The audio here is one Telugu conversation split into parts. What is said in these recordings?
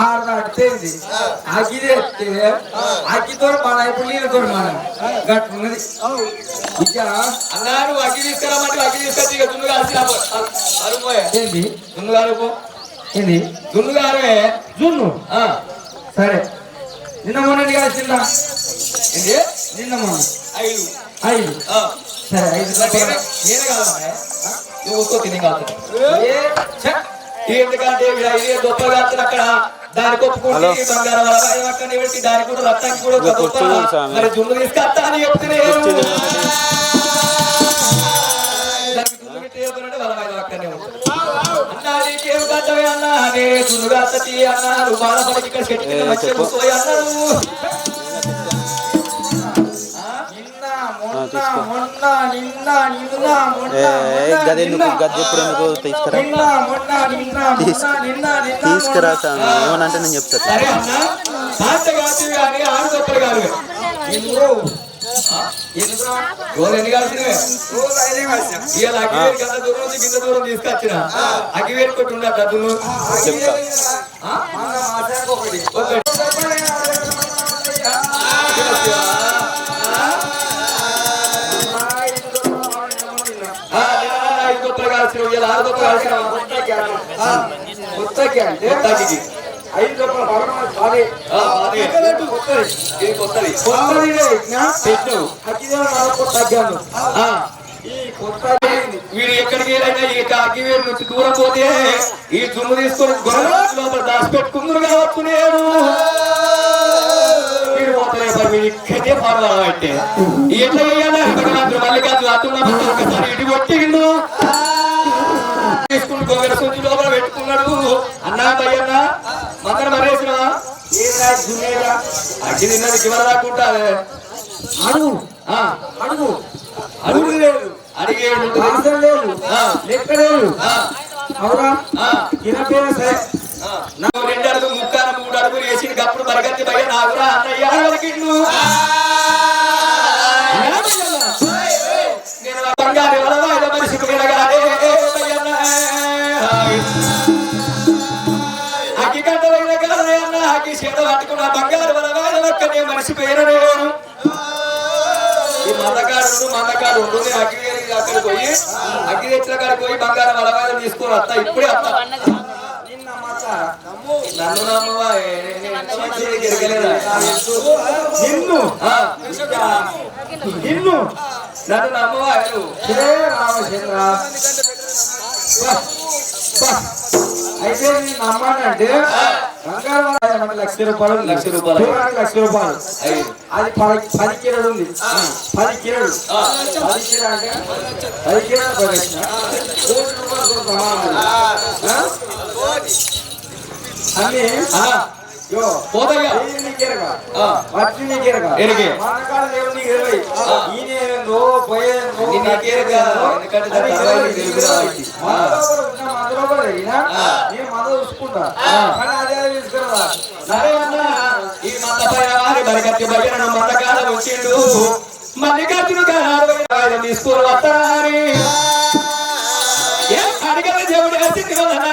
ఆరు దాటితేంది అగ్గిది ఎత్తే అగ్గితో మన ఇప్పుడు నీళ్ళతో మన గట్టున్నది. ఇక అన్నారు అగ్గి తీసుకురామంటే అగ్గి తీసుకొచ్చి ఇక దున్ను కాల్సి అరుపోయే ఏంది? దున్ను గారు ఏంది? దున్ను గారే జున్ను ఆ, సరే. నిన్న మొన్నటి కలిసిందా ఏంది? నిన్న మొన్న. ఐదు. ఐదు. సరే ఐదు నేనే కాదా నువ్వు ఒక్కో తిని కాదు. ఎందుకంటే ఇదే గొప్ప కాదు అక్కడ. దానికి ఒప్పుకుంటే బంగారం పెట్టి దానికి కూడా రక్తానికి కూడా ఒక గొప్ప మరి దున్ను తీసుకొస్తా అని చెప్తేనే దానికి దున్ను పెట్టి చెప్పినట్టు వలవాయి అక్కడనే ఉంటుంది అన్నా నీకేం కట్టవే అన్నా? నే దున్ను కాస్తీ అన్నారు. బాధపడి ఇక్కడ చెట్టు కింద మంచిగా కూర్చోయి అన్నారు. మొన్న మొన్న నిన్న నిన్న మొన్న ఏ, మొన్న, గది ఎందుకు? నిన్న. గది ఎప్పుడు ఎందుకు? తీసుకురా. తీసుకురా మొన్న. సామి ఏమనంటే నేను చెప్తాను ఆరు గొప్పలు కాల్సిన ఇవాళ ఆరు గొప్పలు కాల్సిన కొత్తకి అంటే కొత్తకి. ఐదు రూపాయల పడమని కాదే. కొత్తది. ఇది కొత్తది. కొత్తదిలే, నా? పెట్టు. అక్కిదేమో నాకు తగ్గాను. ఆ, ఈ కొత్తది వీడు ఎక్కడికి వెళ్ళైనా ఈ అగ్గివేరు నుంచి దూరం పోతే ఈ దుమ్ము తీసుకొని గొడవ దాచిపెట్టుకుందరు కావచ్చు నేను ఇక్కడే పాడవాలంటే ఎట్లా చేయాలి? మల్లికార్జున అతున్నప్పుడు ఒకసారి ఇటు కొట్టిండు అగ్గి తిన్నది చివరి దాకుంటా అడుగు అడుగు అడుగు లేదు అడిగేడు లేదు ఆ. లెక్క లేదు ఆ, అవునా ఆ. ఇనపేన సరే నాకు రెండు ముక్కాన మూడు అడుగులు వేసి అప్పుడు బరగత్తి భయ నాగురా అన్నయ్య అడిగిండు బంగారు. అగ్గి అగ్గి చేత పట్టుకున్న వలన ఒక్కనే మనిషి పేరు ఈ మందకాడు మందకాడు ఉంటుంది అగ్గి అక్కడికి పోయి అగ్గి కాడికి పోయి బంగారం వలవాయిలు తీసుకొని వస్తా ఇప్పుడే వస్తా. నన్ను నమ్మవా నిన్ను? నిన్ను? నన్ను నమ్మవా రామచంద్ర. అయితే నమ్మానంటే లక్ష రూపాయలు లక్ష రూపాయలు. లక్ష రూపాయలు అది పది పది కిలోలు ఉంది పది కిలోలు పది కిలో అంటే పది కిలోలు పది కోటి రూపాయలు ప్రమాణం అన్నీ పోతయ్యా. ఇది నీకెరగా. ఆ, వచ్చి నీకెరగా. ఎరిగే. మన కాడ లేవు నీకు ఇరవై. ఈయనేందో, పోయేందో, ఇది నీకెరగా. ఎందుకంటే దాని అది తర్వాత ఇరవై. నీకు తెలుగురా వచ్చి. మన లోపల ఉన్న మన లోపల అయినా నేను మన చూసుకుంటా. కానీ అదే తీసుకురా. సరే అన్న ఈ మంద పైన వారి బరగత్తి భజన మందకాల వచ్చిండు మల్లికార్జున గారు తీసుకొని వస్తారని అడిగిన దేవుడు వేసింది వదనా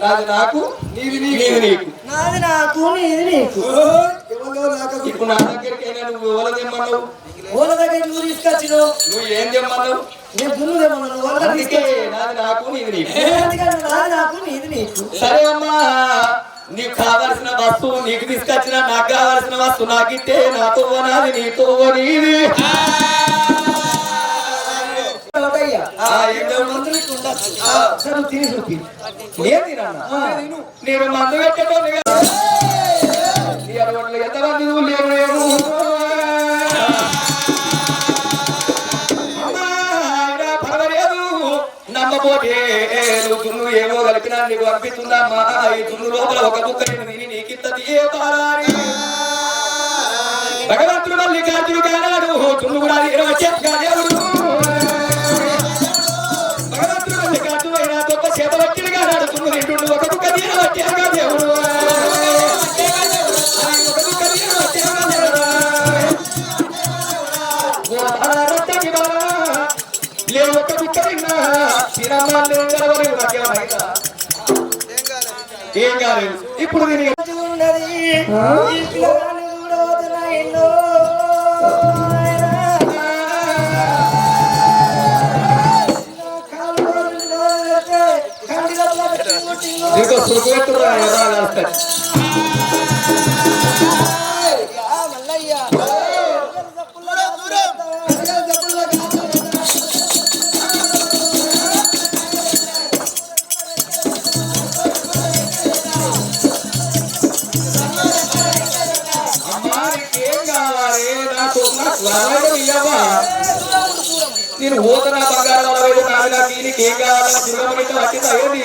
నాది నాకు నీది నీకు. నీది నీకు. నాది నాకు నీది నీకు. ఇప్పుడు నా దగ్గరికి అయినా నువ్వు ఎవరు తెమ్మన్నావు? ఓల దగ్గర నువ్వు తీసుకొచ్చినావు? నువ్వు ఏం తెమ్మన్నావు? నేను నువ్వు ఓల దగ్గర నాది నాకు నీది నీకు. నాది నాకు నీది నీకు. సరే అమ్మా నీకు కావలసిన వస్తువు నీకు తీసుకొచ్చిన నాకు కావలసిన వస్తువు నాకు ఇట్టే నాతో నాది నీతో నీది. ఏం సరే. నేను మందు ఎంతమంది నువ్వు. నమ్మబోతే దున్ను ఏమో కలిపినా నీకు అనిపిస్తుందమ్మా. ఈ దున్ను లోపల ఒక బుక్క నేను తిని నీకింత తీయే పారాని భగవంతుడు మళ్ళీ కార్తీడు కానాడు. దున్ను కూడా ఏం కాలేదు ఇప్పుడు ఇంకా ఉన్నది. ఇంట్లో నేను పోతున్నా బంగారం అలవైదు కాదు నాకు దీనికి ఏం కావాలి అయ్యింది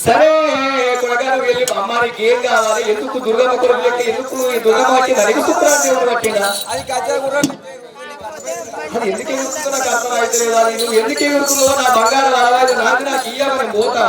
సరే కొడగారు వెళ్ళి అమ్మానికి ఏం కావాలి ఎందుకు దుర్గమ్మ కొరకు పెట్టి ఎందుకు ఈ దుర్గమ్మ వచ్చింది అడిగి సుప్రాన్ని అది ఎందుకు అయితే లేదా నువ్వు ఎందుకు ఎగురుతున్నావో నా బంగారం రావాలి నాకు నాకు ఇయ్యమని పోతా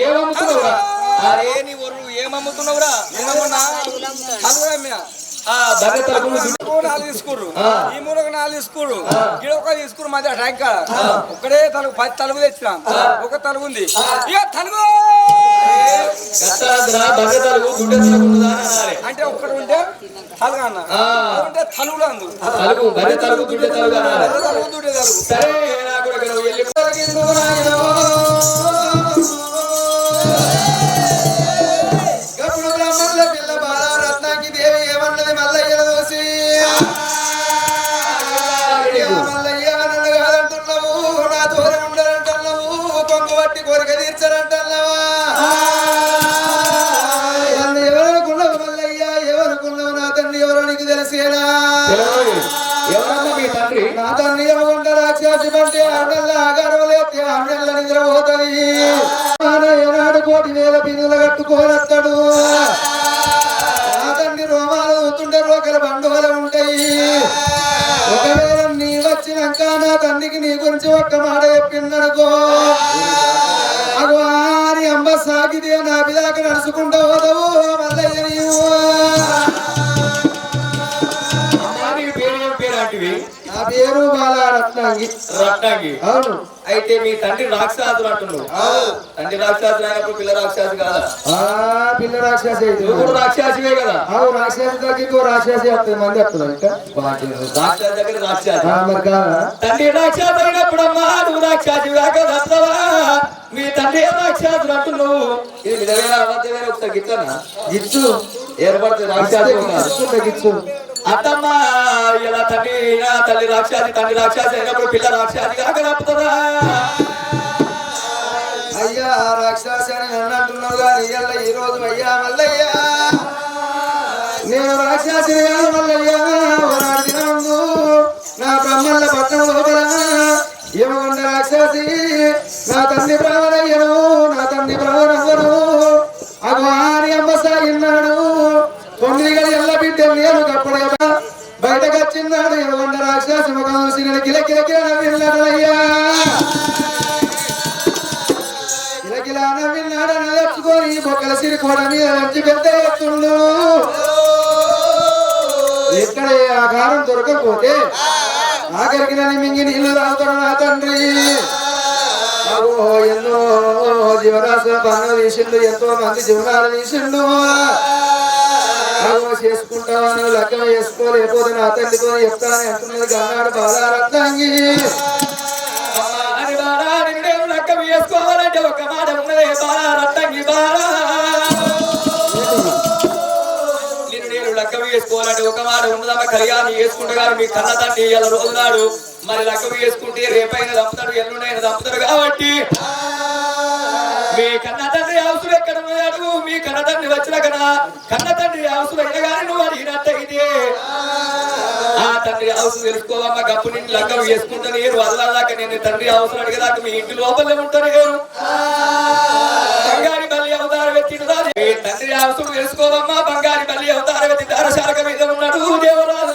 ఏమమ్ముతున్నావురా ఏమమ్ముతున్నావురా నిన్నమొన్న అమ్మినా ఆ నాలుగు తీసుకుర్రు. ఈ మూడు ఒక నాలుగు తీసుకుర్రు. ఇక్కడ ఒక తీసుకుర్రు మధ్య ట్యాంక్ ఒకటే తలుగు పది తలుగు తెచ్చినాం. ఒక తలుగు ఉంది. ఇక తలుగు అంటే ఒక్కడు ఉంటే తలుగు అన్న. ఉంటే తలుగులు అందు. దుడ్డ తలుగు దుడ్డే తలుగు సరే నా కొడుకు నువ్వు వెళ్ళి నా తండ్రి ఏమకుంట రాక్షసి పంటే ఏనాడు కోటి వేల పిన్నులు కట్టుకోనత్తడు నా తండ్రి రోమాలు అవుతుంటే రోకల బండువలు ఉంటాయి. ఒకవేళ నీ వచ్చినాక నా తండ్రికి చెప్పిందనుకో అగవారి అమ్మ సాగితే నా బిదాక నడుచుకుంటూ పోదవు మళ్ళీ బాలారత్నాంగి రత్నాంగి అవును. అయితే మీ తండ్రి రాక్షసాదులు అంటున్నావు తండ్రి రాక్షసుడు అయినప్పుడు పిల్ల రాక్షసు కాదా? ఆ పిల్ల రాక్షసి నువ్వు రాక్షసివే కదా? అవు రాక్షసి రాక్షసి వస్తుంది మంది వస్తుంది రాక్షసు దగ్గర రాక్షసు తండ్రి రాక్షసు అయినప్పుడు అమ్మా నువ్వు రాక్షసి కాక మీ తండ్రి రాక్షసుడు అంటున్నావు? ఇది నిజమైన? అబద్ధమైన? ఒకసారి గిట్టనా గిచ్చు ఏర్పడితే రాక్షసు గిచ్చు అత్తమ్మ ఇలా తండ్రి తల్లి రాక్షసి తండ్రి రాక్షసి అయినప్పుడు పిల్ల రాక్షసి కాక తప్పుతుందా అయ్యా రాక్షాసి అని నన్ను అంటున్నావు కానీ ఇయ్యాల ఈ రోజు అయ్యా మల్లయ్యా నేను రాక్షసి కాదు ముఖం సిరిని కిల కిల కిల బొక్కల మీద పెద్ద ఎత్తుండు. ఎక్కడ ఆకారం దొరకకపోతే ఆఖరికి నన్ను మింగి నీళ్ళు తాగుతాడు నా తండ్రి. ఎన్నో జీవరాశుల పనులు తీసిండు ఎంతో మంది జీవనాలు తీసిండు అగో చేసుకుంటావని లెక్క వేసుకోలేకపోతే నా తండ్రితో చెప్తాను ఎంతున్నది గానాడు బాధారత్నంగి అని బాలా నిన్ను వేసుకోవాలంటే ఒక మాట ఉన్నదే. బాలా రత్తంగి బాలా. నిన్ను నేను లెక్క వేసుకోవాలంటే ఒక మాట ఉన్నదమ్మ కలిగాని వేసుకుంటే మీ కన్న తండ్రి ఇలా రోజునాడు మరి లెక్క వేసుకుంటే రేపైన తప్పుతాడు ఎల్లుండైన తప్పుతాడు కాబట్టి మీ కన్న తండ్రి అవసరం ఎక్కడ ఉన్నాడు మీ కన్న తండ్రి వచ్చిన కన్న తండ్రి అవసరం ఎడగానే నువ్వు అడిగినంత ఆ తండ్రి అవసరం తెలుసుకోవమ్మ గప్పు నిన్ను లగ్గం చేసుకుంటా నేను వదలాక నేను తండ్రి అవసరం అడిగేదాకా మీ ఇంటి లోపలే ఉంటాను గారు బంగారి బల్లి అవతారం ఎత్తిదారు తండ్రి అవసరం తెలుసుకోవమ్మా బంగారి బల్లి అవతార ఎత్తి దారశారక మీద ఉన్నాడు. దేవరాజు